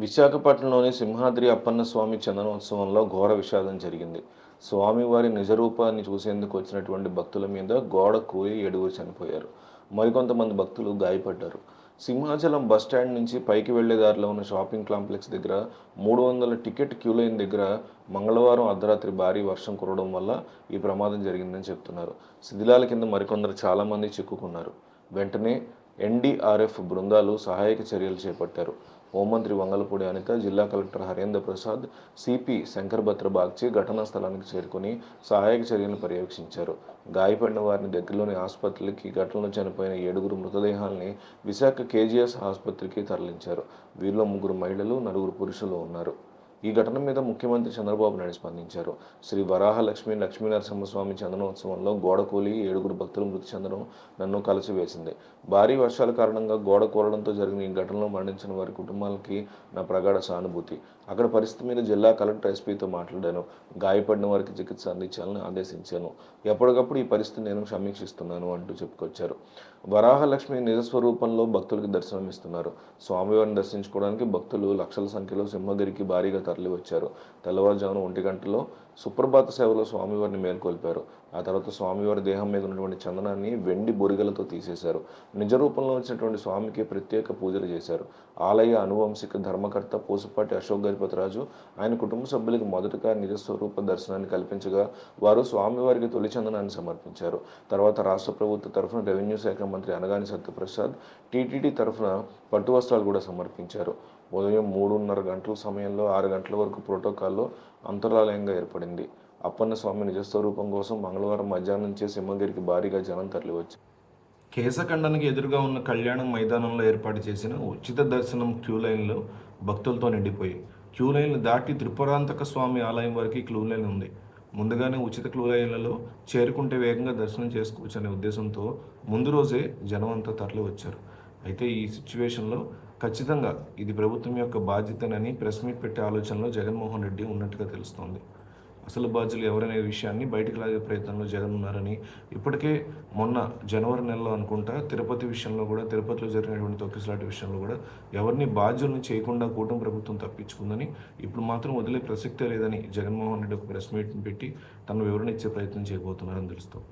విశాఖపట్నంలోని సింహాద్రి అప్పన్న స్వామి చందనోత్సవంలో ఘోర విషాదం జరిగింది. స్వామివారి నిజరూపాన్ని చూసేందుకు వచ్చినటువంటి భక్తుల మీద గోడ కూలి ఏడుగురు చనిపోయారు. మరికొంతమంది భక్తులు గాయపడ్డారు. సింహాచలం బస్ స్టాండ్ నుంచి పైకి వెళ్ళే దారిలో ఉన్న షాపింగ్ కాంప్లెక్స్ దగ్గర మూడు వందల టికెట్ క్యూ లైన్ దగ్గర మంగళవారం అర్ధరాత్రి భారీ వర్షం కురవడం వల్ల ఈ ప్రమాదం జరిగిందని చెప్తున్నారు. శిథిలాల కింద మరికొందరు చాలామంది చిక్కుకున్నారు. వెంటనే ఎన్డీఆర్ఎఫ్ బృందాలు సహాయక చర్యలు చేపట్టారు. హోంమంత్రి వంగలపూడి అనిత జిల్లా కలెక్టర్ హరేంద్ర ప్రసాద్ సిపి శంకర్ భద్ర బాగ్చి ఘటనా స్థలానికి చేరుకుని సహాయక చర్యలను పర్యవేక్షించారు. గాయపడిన వారిని దగ్గరలోని ఆసుపత్రికి ఘటనలో చనిపోయిన ఏడుగురు మృతదేహాల్ని విశాఖ కేజీఎస్ ఆసుపత్రికి తరలించారు. వీరిలో ముగ్గురు మహిళలు నలుగురు పురుషులు ఉన్నారు. ఈ ఘటన మీద ముఖ్యమంత్రి చంద్రబాబు నాయుడు స్పందించారు. శ్రీ వరాహ లక్ష్మీ లక్ష్మీ నరసింహస్వామి చందనోత్సవంలో గోడ కూలి ఏడుగురు భక్తులు మృతి చెందడం నన్ను కలిసివేసింది భారీ వర్షాల కారణంగా గోడ కూలడంతో జరిగిన ఈ ఘటనలో మరణించిన వారి కుటుంబాలకి నా ప్రగాఢ సానుభూతి. అక్కడ పరిస్థితి మీద జిల్లా కలెక్టర్ ఎస్పీతో మాట్లాడాను. గాయపడిన వారికి చికిత్స అందించాలని ఆదేశించాను. ఎప్పటికప్పుడు ఈ పరిస్థితిని నేను సమీక్షిస్తున్నాను అంటూ చెప్పుకొచ్చారు. వరాహలక్ష్మి నిజస్వరూపంలో భక్తులకి దర్శనమిస్తున్నారు. స్వామివారిని దర్శించుకోవడానికి భక్తులు లక్షల సంఖ్యలో సింహగిరికి భారీగా తరలి వచ్చారు తెల్లవారుజామున ఒంటి గంటలో సుప్రభాత సేవలో స్వామివారిని మేల్కొల్పారు. ఆ తర్వాత స్వామివారి దేహం మీద ఉన్నటువంటి చందనాన్ని వెండి బొరిగలతో తీసేశారు. నిజ రూపంలో వచ్చినటువంటి స్వామికి ప్రత్యేక పూజలు చేశారు. ఆలయ అనువంశిక ధర్మకర్త పూసపాటి అశోక్ గజపతిరాజు ఆయన కుటుంబ సభ్యులకు మొదటగా నిజ స్వరూప దర్శనాన్ని కల్పించగా వారు స్వామివారికి తొలి చందనాన్ని సమర్పించారు. తర్వాత రాష్ట్ర ప్రభుత్వ తరఫున రెవెన్యూ శాఖ మంత్రి అనగాని సత్యప్రసాద్ టీటీడీ తరఫున పట్టు వస్త్రాలు కూడా సమర్పించారు. ఉదయం మూడున్నర గంటల సమయంలో ఆరు గంటల వరకు ప్రోటోకాల్లో అంతరాలయంగా ఏర్పడింది. అప్పన్న స్వామి నిజస్వరూపం కోసం మంగళవారం మధ్యాహ్నం చేసి సింహగిరికి భారీగా జనం తరలివచ్చు కేశఖండానికి ఎదురుగా ఉన్న కళ్యాణం మైదానంలో ఏర్పాటు చేసిన ఉచిత దర్శనం క్యూ లైన్లో భక్తులతో నిండిపోయి. క్యూ లైన్లు దాటి త్రిపురాంతక స్వామి ఆలయం వరకు క్యూ లైన్ ఉంది. ముందుగానే ఉచిత క్యూ లైన్లలో చేరుకుంటే వేగంగా దర్శనం చేసుకోవచ్చు అనే ఉద్దేశంతో ముందు రోజే జనం అంతా తరలి వచ్చారు అయితే ఈ సిచ్యువేషన్లో ఖచ్చితంగా ఇది ప్రభుత్వం యొక్క బాధ్యతనని ప్రెస్ మీట్ పెట్టే ఆలోచనలో జగన్మోహన్ రెడ్డి ఉన్నట్టుగా తెలుస్తోంది. అసలు బాధ్యులు ఎవరనే విషయాన్ని బయటకు లాగే ప్రయత్నంలో జగన్ ఉన్నారని ఇప్పటికే మొన్న జనవరి నెలలో అనుకుంటా తిరుపతి విషయంలో కూడా తిరుపతిలో జరిగినటువంటి తొక్కిసలాట విషయంలో కూడా ఎవరిని బాధ్యులను చేయకుండా కూటమి ప్రభుత్వం తప్పించుకుందని ఇప్పుడు మాత్రం వదిలే ప్రసక్తే లేదని జగన్మోహన్ రెడ్డి ఒక ప్రెస్ మీట్ని పెట్టి తన వివరణ ఇచ్చే ప్రయత్నం చేయబోతున్నారని తెలుస్తాం